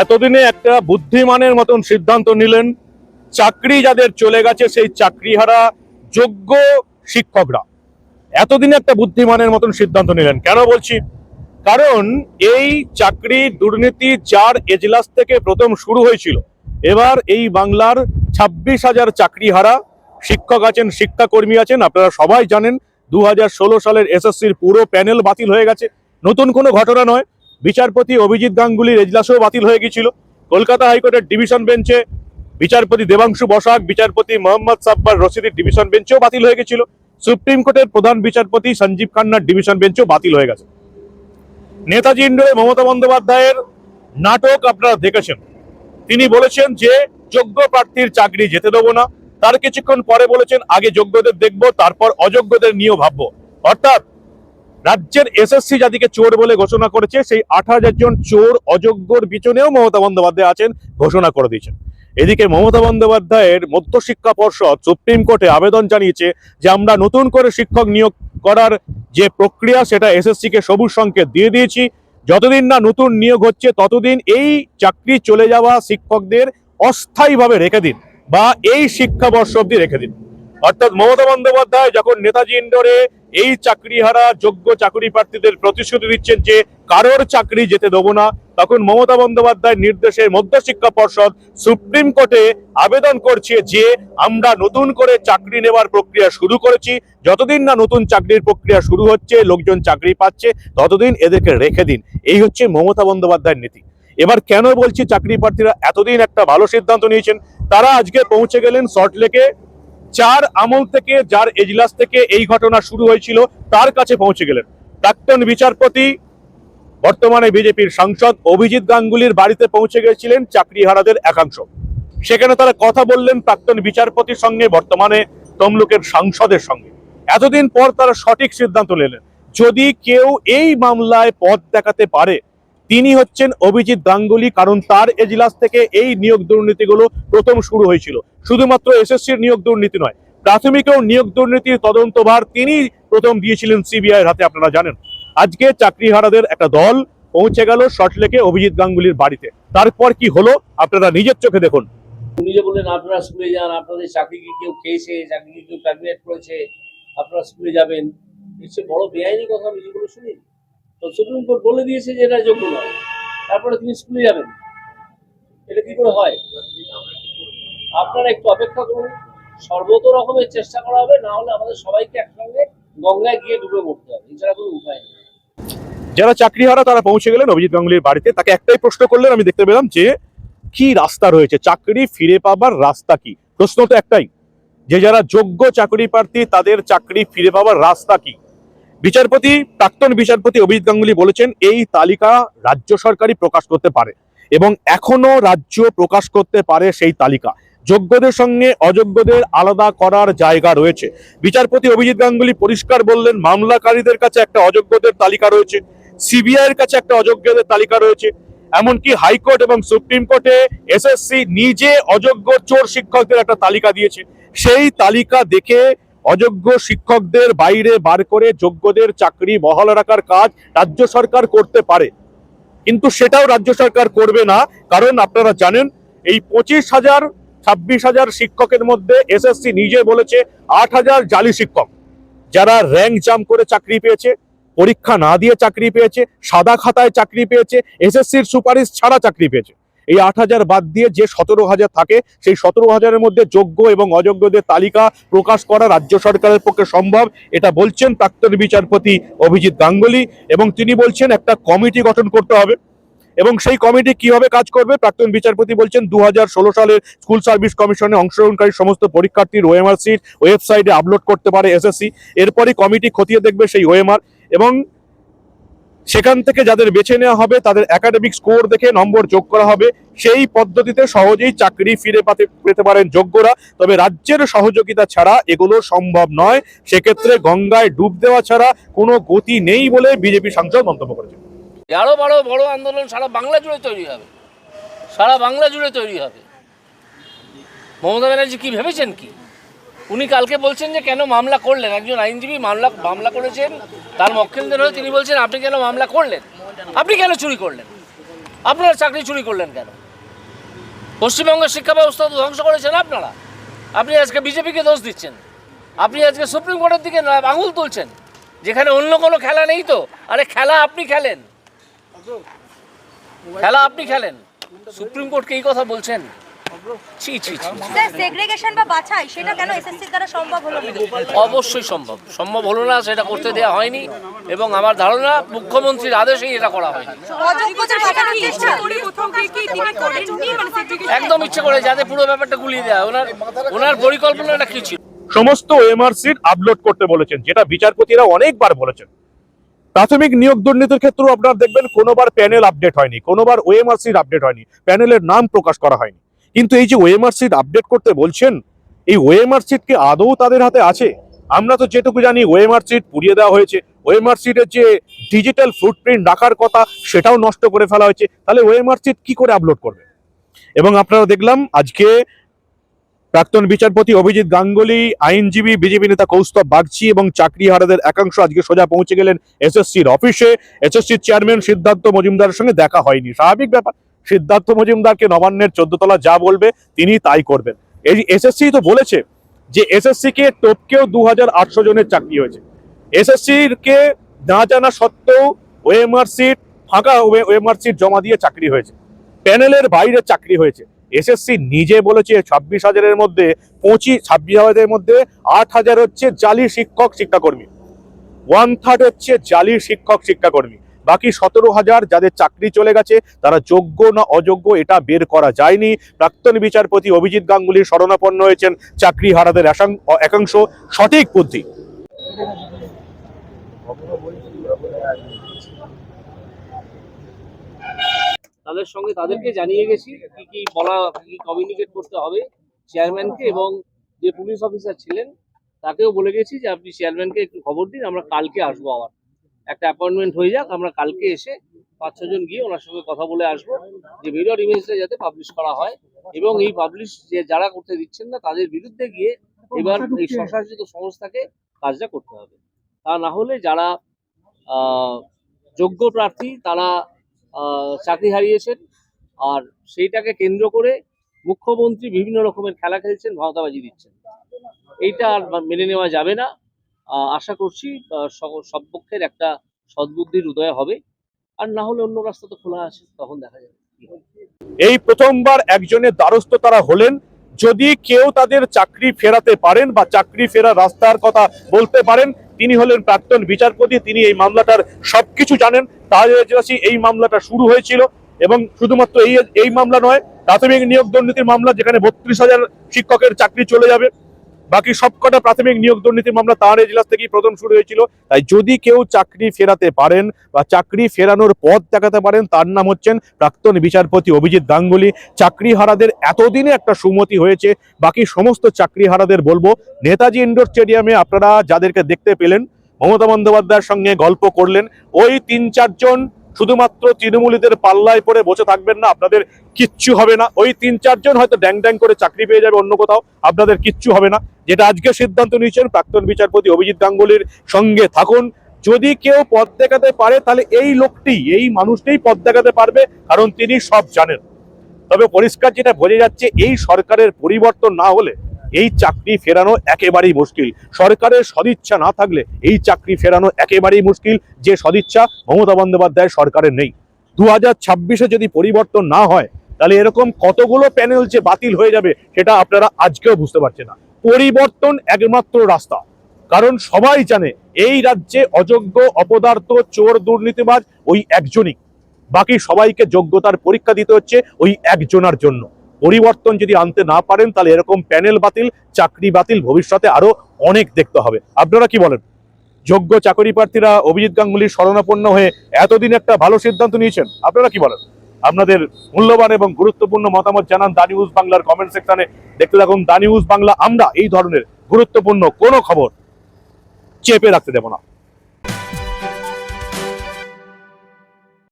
এতদিনে একটা বুদ্ধিমানের মতন সিদ্ধান্ত নিলেন, চাকরি যাদের চলে গেছে সেই চাকরিহারা যোগ্য শিক্ষকরা। এতদিনে একটা বুদ্ধিমানের মতন সিদ্ধান্ত নিলেন। কেন বলছি? কারণ এই চাকরি দুর্নীতি যার এজলাস থেকে প্রথম শুরু হয়েছিল, এবার এই বাংলার ছাব্বিশ হাজার চাকরিহারা শিক্ষক আছেন, শিক্ষাকর্মী আছেন, আপনারা সবাই জানেন দু হাজার ষোলো সালের এসএসসির পুরো প্যানেল বাতিল হয়ে গেছে। নতুন কোনো ঘটনা নয় বিচারপতি অভিজিৎ গাঙ্গুলির এজলাসও বাতিল হয়ে গিয়েছিল। কলকাতা হাইকোর্টের ডিভিশন বেঞ্চে বিচারপতি দেবাংশু বসাক, বিচারপতি মোহাম্মদ সাব্বার রশিদের ডিভিশন বেঞ্চেও বাতিল হয়ে গেছিল সুপ্রিম কোর্টের প্রধান বিচারপতি সঞ্জীব খান্নার ডিভিশন বেঞ্চও বাতিল হয়ে গেছে। নেতাজি ইন্ডোরে মমতা বন্দ্যোপাধ্যায়ের নাটক আপনারা দেখেছেন। তিনি বলেছেন যে, যোগ্য প্রার্থীর চাকরি যেতে দেবো না। তার কিছুক্ষণ পরে বলেছেন, আগে যোগ্যদের দেখব, তারপর অযোগ্যদের নিয়েও ভাববো। অর্থাৎ রাজ্যের এসএসসি যাদিকে চোর বলে ঘোষণা করেছে, সেই আট হাজার জন চোর অযোগ্যর পিছনেও মমতা বন্দ্যোপাধ্যায় আছেন, ঘোষণা করে দিয়েছেন। এদিকে মমতা বন্দ্যোপাধ্যায়ের মধ্যশিক্ষা পর্ষদ সুপ্রিম কোর্টে আবেদন জানিয়েছে যে আমরা নতুন করে শিক্ষক নিয়োগ করার যে প্রক্রিয়া, সেটা এসএসসি কে সবুজ সংকেত দিয়ে দিয়েছি। যতদিন না নতুন নিয়োগ হচ্ছে, ততদিন এই চাকরি চলে যাওয়া শিক্ষকদের অস্থায়ীভাবে রেখে দিন বা এই শিক্ষাবর্ষ অব্দি রেখে দিন। অর্থাৎ মমতা বন্দ্যোপাধ্যায় যখন নেতাজি ইন্ডোরে এই চাকরিহারা যোগ্য চাকরি প্রার্থীদের প্রতিশ্রুতি দিচ্ছেন যে কারোর চাকরি যেতে দেবো না, তখন মমতা বন্দ্যোপাধ্যায় নির্দেশে মধ্যশিক্ষা পর্ষদ সুপ্রিম কোর্টে আবেদন করছে যে আমরা নতুন করে চাকরি নেওয়ার প্রক্রিয়া শুরু করেছি। যতদিন না নতুন চাকরির প্রক্রিয়া শুরু হচ্ছে, লোকজন চাকরি পাচ্ছে, ততদিন এদেরকে রেখে দিন। এই হচ্ছে মমতা বন্দ্যোপাধ্যায়ের নীতি। এবার কেন বলছি চাকরি প্রার্থীরা এতদিন একটা ভালো সিদ্ধান্ত নিয়েছেন? তারা আজকে পৌঁছে গেলেন সল্টলেকে। চার আমল থেকে, যার এজলাস থেকে এই ঘটনা শুরু হয়েছিল, তার কাছে পৌঁছে গেলেন। প্রাক্তন বিচারপতি, বর্তমানে বিজেপির সাংসদ অভিজিৎ গাঙ্গুলির বাড়িতে পৌঁছে গেছিলেন চাকরিহারাদের একাংশ। সেখানে তারা কথা বললেন প্রাক্তন বিচারপতির সঙ্গে, বর্তমানে তমলুকের সাংসদের সঙ্গে। এতদিন পর তারা সঠিক সিদ্ধান্ত নিলেন। যদি কেউ এই মামলায় পথ দেখাতে পারে তিনি হচ্ছেন অভিজিৎ গাঙ্গুলি, কারণ তার এজলাস থেকে এই নিয়োগ দুর্নীতিগুলো প্রথম শুরু হয়েছিল। শুধুমাত্র এসএসসির নিয়োগ দুর্নীতি নয়, প্রাথমিকেও নিয়োগ দুর্নীতির তদন্তভার তিনি প্রথম দিয়েছিলেন সিবিআই হাতে, আপনারা জানেন। আজকে চাকরিহারাদের একটা দল পৌঁছে গেল শর্টলেকে অভিজিৎ গাঙ্গুলির বাড়িতে। তারপর কি হলো, আপনারা নিজের চোখে দেখুন। উনি যে বললেন, আপনারা স্কুলে যান, আপনাদের চাকরিকে কেউ খেয়েছে চাকরি কি কেউ করেছে, আপনারা স্কুলে যাবেন। এর বড় বেআইনি কথা আমি যেগুলো শুনি তো সুপ্রিম কোর্ট বলে দিয়েছে যে এটা যোগ্য নয়। তারপরে তিনি স্কুলে যাবেন। এটা কি করে হয়? আপনারা একটু অপেক্ষা করুন। সর্বত রকমের চেষ্টা করা হবে, না হলে আমাদের সবাইকে একসঙ্গে গঙ্গায় গিয়ে ডুবে মরতে হবে। এছাড়া কোনো উপায় নেই। যারা চাকরি চাকরিহারা তারা পৌঁছে গেলেন অভিজিৎ গাঙ্গুলির বাড়িতে। তাকে একটাই প্রশ্ন করলেন, আমি দেখতে পেলাম যে, কি রাস্তা রয়েছে? চাকরি ফিরে পাবার রাস্তা কি? প্রশ্ন তো একটাই। যে যারা যোগ্য চাকরি প্রার্থী, তাদের চাকরি ফিরে পাবার রাস্তা কি? বিচারপতি, প্রাক্তন বিচারপতি অভিজিৎ গাঙ্গুলি বলেছেন, এই তালিকা রাজ্য সরকারই প্রকাশ করতে পারে এবং এখনও রাজ্য প্রকাশ করতে পারে সেই তালিকা। যোগ্যদের সঙ্গে অযোগ্যদের আলাদা করার জায়গা রয়েছে। বিচারপতি অভিজিৎ গাঙ্গুলি পরিষ্কার বললেন, মামলাকারীদের কাছে একটা অযোগ্যদের তালিকা রয়েছে সিবিআই এর কাছে একটা অযোগ্যদের তালিকা রয়েছে। এমনকি হাইকোর্ট এবং সুপ্রিম কোর্টে এসএসসি নিজে অযোগ্য চোর শিক্ষকদের একটা তালিকা দিয়েছে। সেই তালিকা দেখে অযোগ্য শিক্ষকদের বাইরে বার করে যোগ্যদের চাকরি বহাল রাখার কাজ রাজ্য সরকার করতে পারে। কিন্তু সেটাও রাজ্য সরকার করবে না। কারণ আপনারা জানেন, এই পঁচিশ হাজার, ছাব্বিশ হাজার শিক্ষকের মধ্যে এসএসসি নিজে বলেছে আট হাজার জালি শিক্ষক। যারা র্যাঙ্ক জাম করে চাকরি পেয়েছে, পরীক্ষা না দিয়ে চাকরি পেয়েছে, সাদা খাতায় চাকরি পেয়েছে, এসএসসির সুপারিশ ছাড়া চাকরি পেয়েছে। এই আট হাজার বাদ দিয়ে যে সতেরো হাজার থাকে, সেই সতেরো হাজারের মধ্যে যোগ্য এবং অযোগ্যদের তালিকা প্রকাশ করা রাজ্য সরকারের পক্ষে সম্ভব, এটা বলছেন প্রাক্তন বিচারপতি অভিজিৎ গাঙ্গুলি এবং তিনি বলছেন একটা কমিটি গঠন করতে হবে। এবং সেই কমিটি কীভাবে কাজ করবে? প্রাক্তন বিচারপতি বলছেন দু হাজার ষোলো সালের স্কুল সার্ভিস কমিশনে অংশগ্রহণকারী সমস্ত পরীক্ষার্থীর ওএমআর সিট ওয়েবসাইটে আপলোড করতে পারে এসএসসি। এরপরই কমিটি খতিয়ে দেখবে সেই ওএমআর এবং সেখান থেকে যাদের বেছে নেওয়া হবে, তাদের একাডেমিক স্কোর দেখে নম্বর যোগ করা হবে। সেই পদ্ধতিতে সহজেই চাকরি ফিরে পাতে পেতে পারেন যোগ্যরা। তবে রাজ্যের সহযোগিতা ছাড়া এগুলো সম্ভব নয়। সেক্ষেত্রে গঙ্গায় ডুব দেওয়া ছাড়া কোনো গতি নেই বলে বিজেপি সাংসদ মন্তব্য করেছেন। আরও বড় বড় আন্দোলন সারা বাংলা জুড়ে তৈরি হবে। সারা বাংলা জুড়ে তৈরি হবে। মমতা ব্যানার্জি কি ভেবেছেন কি? উনি কালকে বলছেন যে, কেন মামলা করলেন? একজন আইনজীবী মামলা মামলা করেছেন, তার মক্কেলদের হয়ে তিনি বলছেন, আপনি কেন মামলা করলেন? আপনি কেন চুরি করলেন? আপনারা চাকরি চুরি করলেন কেন? পশ্চিমবঙ্গের শিক্ষা ব্যবস্থা তো ধ্বংস করেছেন আপনারা। আপনি আজকে বিজেপিকে দোষ দিচ্ছেন। আপনি আজকে সুপ্রিম কোর্টের দিকে আঙুল তুলছেন, যেখানে অন্য কোনো খেলা নেই তো। আরে, খেলা আপনি খেলেন। খেলা আপনি খেলেন। সুপ্রিম কোর্টকে এই কথা বলছেন। ছি ছি ছি স্যার সেগ্রিগেশন বা বাছাই সেটা কেন এসএসসির দ্বারা সম্ভব হলো অবশ্যই সম্ভব। সম্ভব হলো না সেটা করতে দেওয়া হয়নি। এবং আমার ধারণা মুখ্যমন্ত্রীর আদেশেই এটা করা হয়নি। চেষ্টা? একদম ইচ্ছে করে যাতে পুরো ব্যাপারটা গুলিয়ে হয়। ওনার ওনার পরিকল্পনাটা কি ছিল? সমস্ত ওএমআর সিট আপলোড করতে বলেছেন যেটা বিচারপতিরা অনেকবার বলেছেন। প্রাথমিক নিয়োগ দুর্নীতির ক্ষেত্রেও আপনারা দেখবেন কোনোবার প্যানেল আপডেট হয়নি কোনোবার ওএমআর সিট আপডেট হয়নি প্যানেলের নাম প্রকাশ করা হয়নি। কিন্তু এই যে ওএমআর সিট আপডেট করতে বলছেন, এই ওএমআর সিট কি আদৌ তাদের হাতে আছে? আমরা তো যেটুকু জানি ওএমআর সিট পুড়িয়ে দেওয়া হয়েছে। ওএমআর সিটের যে ডিজিটাল ফুটপ্রিন্ট রাখার কথা, সেটাও নষ্ট করে ফেলা হয়েছে। তাহলে ওএমআর সিট কি করে আপলোড করবে? এবং আপনারা দেখলাম আজকে প্রাক্তন বিচারপতি অভিজিৎ গাঙ্গুলি, আইনজীবী, বিজেপি নেতা কৌস্তব বাগচি এবং চাকরি হারাদের একাংশ আজকে সোজা পৌঁছে গেলেন এসএসসির অফিসে। এসএসসির চেয়ারম্যান সিদ্ধার্থ মজুমদারের সঙ্গে দেখা হয়নি। স্বাভাবিক ব্যাপার। সিদ্ধার্থ মজুমদারকে নবান্নের চোদ্দ তলা যা বলবে তিনি তাই করবেন। এই এসএসসি তো বলেছে যে এসএসসি কে টপকেও দু হাজার আটশো জনের চাকরি হয়েছে। এসএসসির কে না জানা সত্ত্বেও ওএমআর সিট ফাঁকা ওএমআর সিট জমা দিয়ে চাকরি হয়েছে। প্যানেলের বাইরে চাকরি হয়েছে। এসএসসি নিজে বলেছে ছাব্বিশ হাজারের মধ্যে, পঁচিশ, ছাব্বিশ হাজারের মধ্যে আট হাজার হচ্ছে জালি শিক্ষক শিক্ষাকর্মী। ওয়ান থার্ড হচ্ছে জালি শিক্ষক শিক্ষাকর্মী। বাকি সতেরো হাজার যাদের চাকরি চলে গেছে, তারা যোগ্য না অযোগ্য এটা বের করা যায়নি। প্রাক্তন বিচারপতি অভিজিৎ গাঙ্গুলির শরণাপন্ন হয়েছেন, চাকরি হারাদের একাংশ সঠিক বুদ্ধি। তাদের সঙ্গে তাদেরকে জানিয়ে গেছি কি কি বলা, কি কমিউনিকেট করতে হবে চেয়ারম্যানকে এবং যে পুলিশ অফিসার ছিলেন, তাকেও বলে গেছি যে আপনি চেয়ারম্যানকে একটু খবর দিন, আমরা কালকে আসব আবার। একটা অ্যাপয়েন্টমেন্ট হয়ে যাক আমরা কালকে এসে পাঁচ ছজন গিয়ে ওনার সঙ্গে কথা বলে আসব যে মিরর ইমেজটা যাতে পাবলিশ করা হয় এবং এই পাবলিশ যে যারা করতে দিচ্ছেন না তাদের বিরুদ্ধে গিয়ে এবার এই স্বশাসিত সংস্থাকে কাজটা করতে হবে। তা না হলে যারা আহ, যোগ্য প্রার্থী তারা আহ, চাকরি হারিয়েছেন আর সেইটাকে কেন্দ্র করে মুখ্যমন্ত্রী বিভিন্ন রকমের খেলা খেলছেন ভাওতাবাজি দিচ্ছেন। এইটা আর মেনে নেওয়া যাবে না। আশা করছি সব পক্ষের একটা সদ্বুদ্ধির উদয় হবে। আর না হলে অন্য রাস্তা তো খোলা আছে, তখন দেখা যাবে এই প্রথমবার একজনের দ্বারস্থ তারা হলেন। যদি কেউ তাদের চাকরি ফেরাতে পারেন বা চাকরি ফেরা রাস্তার কথা বলতে পারেন, তিনি হলেন প্রাক্তন বিচারপতি, তিনি এই মামলাটার সবকিছু জানেন। তাহলে এই মামলাটা শুরু হয়েছিল এবং শুধুমাত্র এই এই মামলা নয়, প্রাথমিক নিয়োগ দুর্নীতির মামলা যেখানে বত্রিশ হাজার শিক্ষকের চাকরি চলে যাবে। বাকি সবকটা প্রাথমিক নিয়োগ দুর্নীতির মামলা তার এজলাস থেকেই প্রথম শুরু হয়েছিল। তাই যদি কেউ চাকরি ফেরাতে পারেন বা চাকরি ফেরানোর পথ দেখাতে পারেন, তার নাম হচ্ছেন প্রাক্তন বিচারপতি অভিজিৎ গাঙ্গুলি। চাকরি হারাদের এতদিনে একটা সুমতি হয়েছে, বাকি সমস্ত চাকরি হারাদের বলব, নেতাজি ইন্ডোর স্টেডিয়ামে আপনারা যাদেরকে দেখতে পেলেন, মমতা বন্দ্যোপাধ্যায়ের সঙ্গে গল্প করলেন, ওই তিন চারজন শুধুমাত্র তৃণমূলীদের পাল্লায় পড়ে বসে থাকবেন না, আপনাদের কিচ্ছু হবে না। ওই তিন চারজন হয়তো ড্যাং ড্যাং করে চাকরি পেয়ে যাবে অন্য কোথাও, আপনাদের কিচ্ছু হবে না। যেটা আজকে সিদ্ধান্ত নিয়েছেন প্রাক্তন বিচারপতি অভিজিৎ গাঙ্গুলির সঙ্গে থাকুন। যদি কেউ পথ দেখাতে পারে, তাহলে এই লোকটি, এই মানুষটাই পথ দেখাতে পারবে, কারণ তিনি সব জানেন। তবে পরিষ্কার যেটা বোঝা যাচ্ছে, এই সরকারের পরিবর্তন না হলে এই চাকরি ফেরানো একেবারেই মুশকিল। সরকারের সদিচ্ছা না থাকলে এই চাকরি ফেরানো একেবারেই মুশকিল। যে সদিচ্ছা মমতা বন্দ্যোপাধ্যায় সরকারের নেই। দু হাজার যদি পরিবর্তন না হয়, তাহলে এরকম কতগুলো প্যানেল যে বাতিল হয়ে যাবে, সেটা আপনারা আজকেও বুঝতে পারছেন না। পরিবর্তন একমাত্র রাস্তা। কারণ সবাই জানে এই রাজ্যে অযোগ্য, অপদার্থ, চোর, দুর্নীতিবাজ ওই একজনই। বাকি সবাইকে যোগ্যতার পরীক্ষা দিতে হচ্ছে ওই একজনার জন্য। পরিবর্তন যদি আনতে না পারেন, তাহলে এরকম প্যানেল বাতিল, চাকরি বাতিল, ভবিষ্যতে আরও অনেক দেখতে হবে। আপনারা কি বলেন? যোগ্য চাকরি প্রার্থীরা অভিজিৎ গাঙ্গুলির শরণাপন্ন হয়ে এতদিন একটা ভালো সিদ্ধান্ত নিয়েছেন, আপনারা কি বলেন? আপনাদের মূল্যবান এবং গুরুত্বপূর্ণ মতামত জানান দা নিউজ বাংলার কমেন্ট সেকশনে দেখতে থাকুন দা নিউজ বাংলা, আমরা এই ধরনের গুরুত্বপূর্ণ কোনো খবর চেপে রাখতে দেব না।